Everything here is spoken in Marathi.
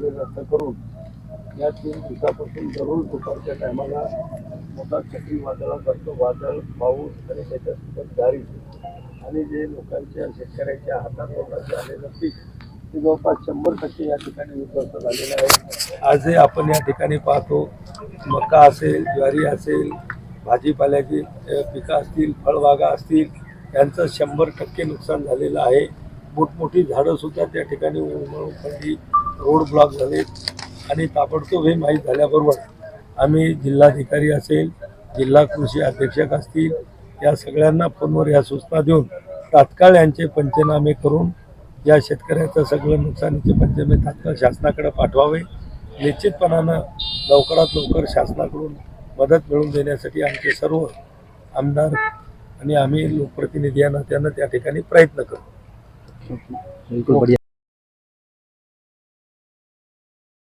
रद्द करून. या तीन दिवसापासून दररोज दुपारच्या टायमाला मोठा चक्रीवादळासारखं वादळ पाऊस आणि त्याच्यासोबत गारी. आणि जे लोकांच्या शेतकऱ्यांच्या हातात लोकांचे आलेलं पीक ते जवळपास शंभर टक्के या ठिकाणी उद्ध्वस्त झालेलं आहे. आजही आपण या ठिकाणी पाहतो मका असेल ज्वारी असेल भाजीपाल्याची पिकं असतील फळबागा असतील यांचं शंभर टक्के नुकसान झालेलं आहे. मोठमोठी झाडंसुद्धा त्या ठिकाणी उमळून पडली. रोड ब्लॉक झालेत आणि ताबडतोब हे माहीत झाल्याबरोबर आम्ही जिल्हाधिकारी असेल जिल्हा कृषी अधीक्षक असतील या सगळ्यांना फोनवर या सूचना देऊन तात्काळ यांचे पंचनामे करून या शेतकऱ्याचं सगळं नुकसानीचे पंचनामे तात्काळ शासनाकडे पाठवावे. निश्चितपणानं लवकरात लवकर शासनाकडून मदत मिळवून देण्यासाठी आमचे सर्व आमदार आणि आम्ही लोकप्रतिनिधी या नात्यानं त्या ठिकाणी प्रयत्न करू बिलकुल